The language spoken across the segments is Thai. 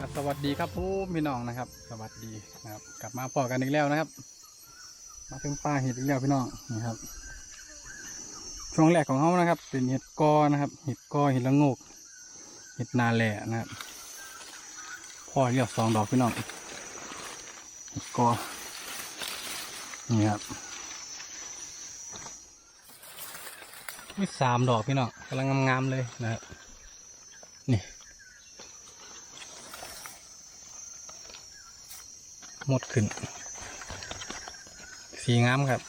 สวัสดีครับผู้พี่น้องนะครับ สวัสดีนะครับ กลับมาพอกันอีกแล้วนะครับ มาถึงป่าเห็ดอีกแล้วพี่น้องนี่ครับ ช่วงแรกของเขานะครับ เป็นเห็ดกอนะครับเห็ดกอเห็ดละงกเห็ดนาแหล่นะครับพ่อเรียกสองดอกพี่น้องเห็ดกอนี่ครับมีสามดอกพี่น้องกำลังงามๆเลยนะครับนี่ หมดขึ้น สีงามครับ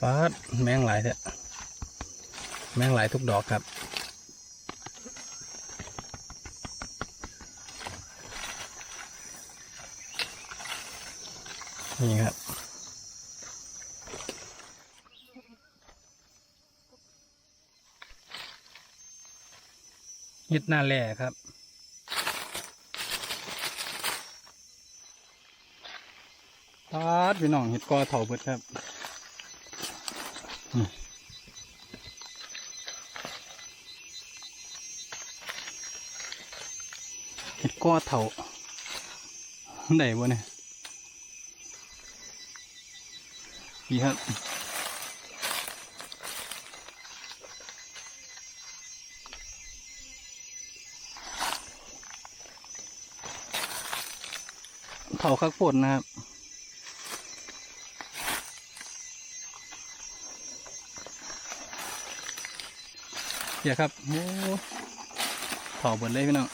ปาดแมงหลายเถอะแมงหลายทุกดอกครับ นี่ครับยึดหน้าแหล่ครับ ปาดพี่น้องเห็ดกอเถาเบิดครับเห็ดกอเถาได้บ่เนี่ยดีครับเถาคักฝนนะครับ เดี๋ยวครับโอ้ถอเบิดเลยพี่น้อง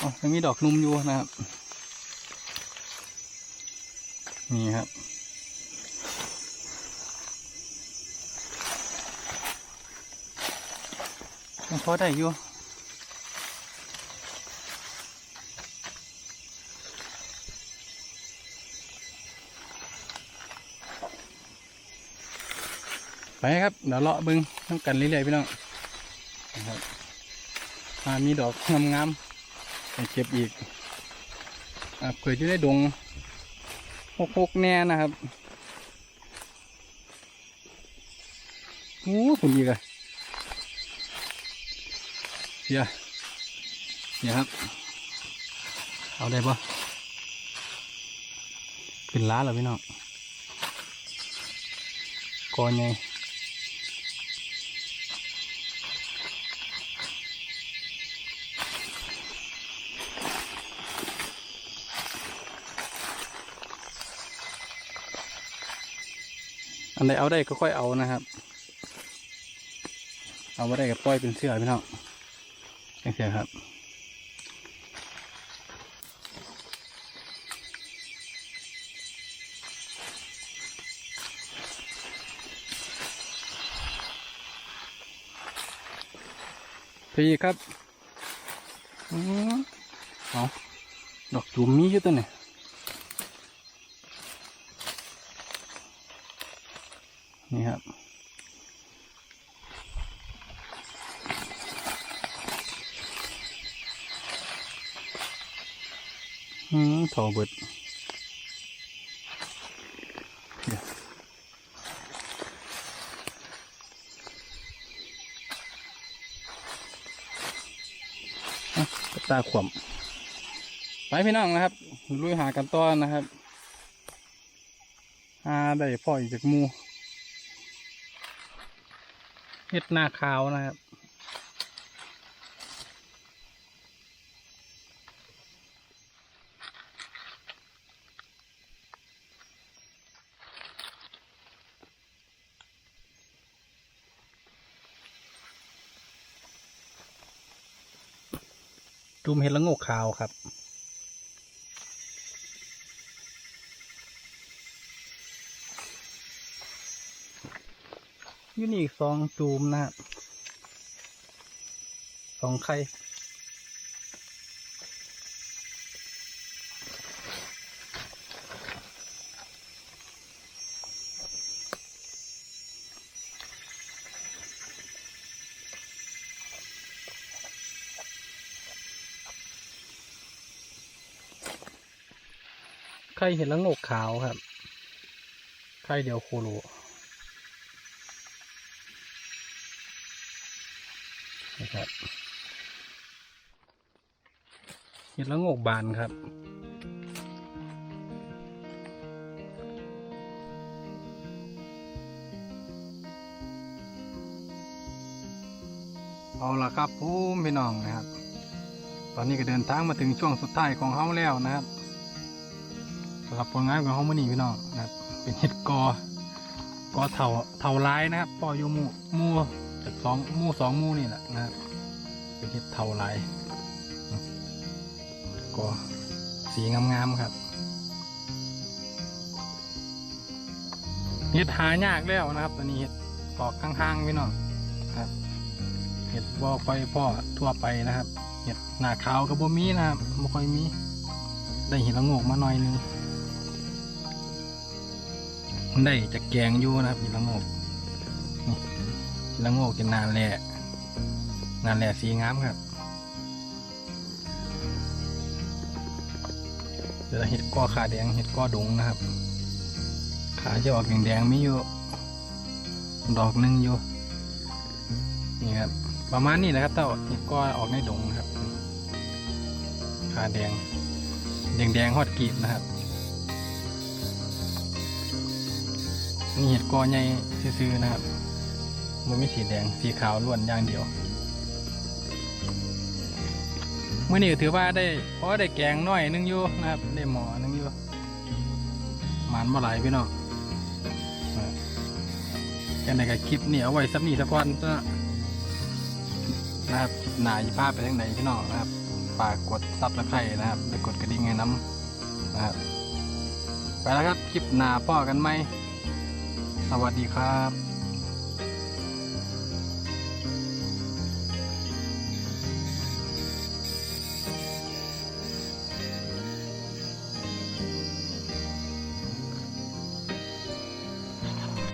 อ๋อยังมีดอกนุ่มอยู่นะครับ นี่ครับยังพอได้อยู่ ไปครับเดี๋ยวเลาะบึงทั้งกันเรื่อยๆพี่น้องนะครับมามีดอกงามๆไปเก็บอีกอะเผื่อจะได้ดงหกๆแน่นะครับโอ้คุณอีกอะเดี๋ยวเดี๋ยวครับ เอาได้ปะเป็นล้านเหรอพี่น้องก่อนไง อันใดเอาได้ก็ค่อยเอานะครับ เอาไม่ได้ก็ปล่อยเป็นเสื้อพี่น้องเป็นเสื้อครับพี่ครับอือดอกจุ่มมีอยู่ตัวนี่ นี่ครับ อืมถอเบิดตาขวมไปพี่น้องนะครับลุยหากันต้อนนะครับหาได้พ่ออีกจากมู เฮ็ดหน้าขาวนะครับจุ่มเห็ดละโงกขาวครับ อยู่นี่อีกสองจูมนะครับสองไข่ไข่เห็ดละโงกขาวครับ ไข่เดียวโคโล ครับเห็ดละโงกบานครับเอาละครับผู้พี่น้องนะครับ ตอนนี้ก็เดินทางมาถึงช่วงสุดท้ายของเขาแล้วนะครับสำหรับผลงานของเขาเมื่อนี้พี่น้องนะครับ เป็นเห็ดกอกอเถาเถาลายนะครับปออยู่หมู่หมู่ จากสองมู่สองมู่นี่แหละนะครับเป็นเห็ดเถาลายกอสีงามๆครับเห็ดหายากแล้วนะครับตอนนี้เห็ดออกข้างๆพี่น้องครับเห็ดบ่ค่อยพ่อทั่วไปนะครับเห็ดหน้าขาวกับบ่มีนะครับบ่ค่อยมี ได้เห็ดละงกมาหน่อยนึงได้จะแกงอยู่นะครับเห็ดละงก ละโงกจะนานแหล่นานแหล่สีงามครับเดี๋ยวเห็ดก้อขาแดงเห็ดก้อดุงนะครับ ขาจะออกแดงๆมีอยู่ดอกหนึงอยู่นี่ครับประมาณนี้นะครับถ้าเห็ดก้อออกในดงครับ ขาแดงแดงแดงฮอดกรีบนะครับนี่เห็ดก้อใหญ่ซื่อๆนะครับ มันไม่สีแดงสีขาวล้วนอย่างเดียวเมื่อนี้ถือว่าได้เพราะได้แกงน้อยนึงอยู่นะครับ ได้หมอนึงอยู่หมันบ่หลายพี่น้องอ่าแค่ไหนกับคลิปนี้เอาไว้สักนี่สักวันนะนะครับหนาจะพาไปทางไหนพี่น้องนะครับฝากกดซับสไครต์นะครับและกดกระดิ่งให้น้ำนะครับไปแล้วครับคลิปหน้าพ่อกันไหมสวัสดีครับ